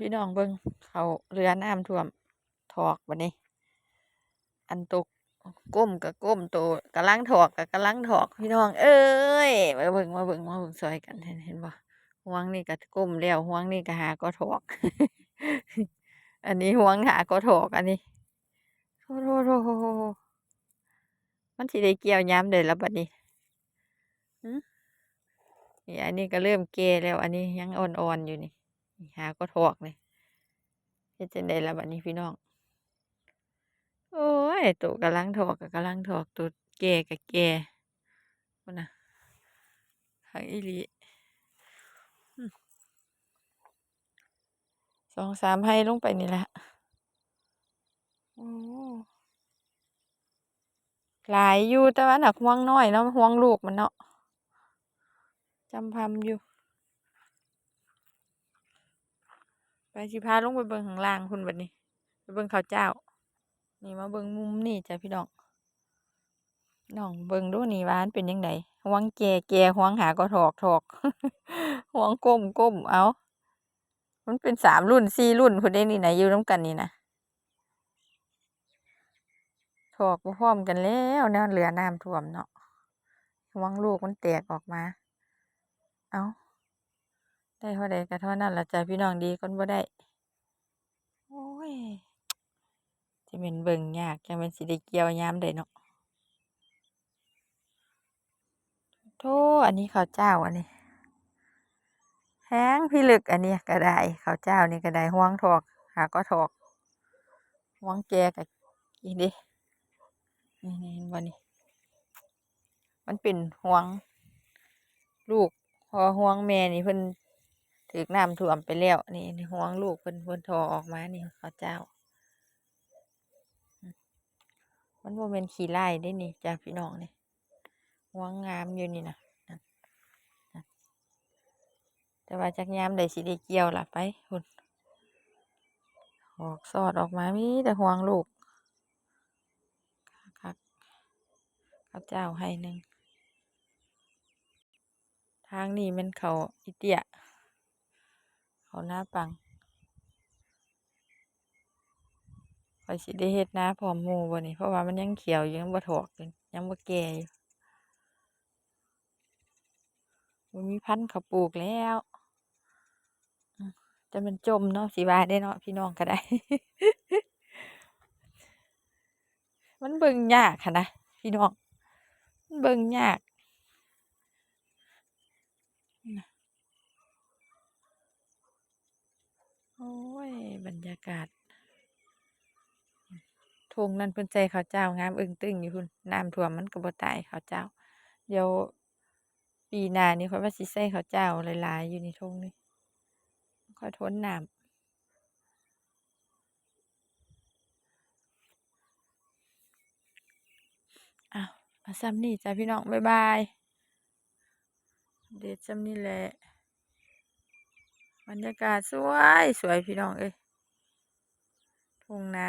พี่น้องเบิ่งเขาเรือน้ำท่วมถอกบัดนี้ อันตกก้มกับก้มโตกำลังถอกกับกำลังถอกพี่น้อง เอ้ยมาเบิ่งมาเบิ่งมาเบิ่งซอยกันเห็นเห็นบ่ห่วงนี่ก็ก้มแล้วห่วงนี่ก็หาก็ถอก อันนี้ห่วงหาก็ถอกอันนี้โธ่โธ่โธ่โธ่โธ่มันสิได้เกี่ยวยามใดแล้วบัดนี้นี่อันนี้ก็เริ่มแก่แล้ว อันนี้ยังอ่อนๆอยู่นี่ หาก็ถอกนี่เฮ็ดจังใดล่ะบัดนี้พี่น้อง โอ้ยโตกำลังถอกก็กำลังถอกโตแก่ก็แก่พู้นน่ะคักอีหลีสองสามไร่ลงไปนี่แหละโอ้หลายอยู่แต่ว่าหน่ะห่วงน้อยเนาะห่วงลูกมันเนาะจำพำอยู่ ไป สิพาลงไปเบิ่งข้างล่างพู้นบัดนี้ ไปเบิ่งข้าวเจ้า นี่มาเบิ่งมุมนี่จ้ะพี่น้องน้องเบิ่งดูนี่ว่ามันเป็นจั่งใดห่วงแก่แก่หวงหาก็ถอกถอกหวงก้มก้มเอามันเป็นสามรุ่นสี่รุ่นพู้นเดะนี่น่ะอยู่นำกันนี่นะถอกบ่พร้อมกันแล้วแนวเรือน้ำท่วมเนาะหวงลูกมันแตกออกมา เอ้า ได้เท่าใดก็เท่านั้นละจ้ะพี่น้องดีกว่าบ่ได้ โอ้ยจะแม่นเบิ่งยากจังแม่นสิได้เกี่ยวยามใดเนาะโธ่อันนี้ข้าวเจ้าอันนี้แฮงพิลึกอันนี้ก็ได้ข้าวเจ้านี่ก็ได้ห่วงถอกหาก็ถอกห่วงแก่ก็นี่เด้นี่ๆเห็นบ่นี่มันเป็นห่วง ลูกพราะห่วงแม่นี่เพิ่น ถูกน้ำท่วมไปแล้ว นี่ห่วงลูกเพิ่นเพิ่นถอออกมานี่ข้าเจ้า มันบ่แม่นขี้ร้ายเดะนี่จ้ะพี่น้องนี่ห่วงงามอยู่นี่นะแต่ว่าจักยามใดสิได้เกี่ยวล่ะไปพู้นออกสอดออกมามีแต่ห่วงลูกคักข้าเจ้าไร่หนึ่งทางนี้ม่นเขาอีเตีย เข้านาปังข้อยสิได้เฮ็ดนาพร้อมหมู่บ่นี่เพราะว่ามันยังเขียวอยู่ยังบ่ถอกอยู่ยังบ่แก่อยู่บ่มีพันธุ์เขาปลูกแล้วอือแต่มันจมเนาะสิว่าได้เนาะพี่น้องก็ได้ มันเบิ่งยากหั้นนะพี่น้อง มันเบิ่งยาก น่ะ โอ้ย บรรยากาศทงนั้นเพิ่นใส่ข้าวเจ้างามอึ้งตึ้งอยู่พู้นน้ำท่วมมันก็บ่ตายข้าวเจ้า เดี๋ยวปีหน้านี่ข้อยว่าสิใส่ข้าวเจ้าหลายๆอยู่ในทงนี่ค่อยทนน้ำอ้าวเอาส่ำนี้จ้ะพี่น้อง บ๊ายบายอัปเดตส่ำนี้แหละ บรรยากาศสวย สวยพี่น้องเอ้ยทุ่งนา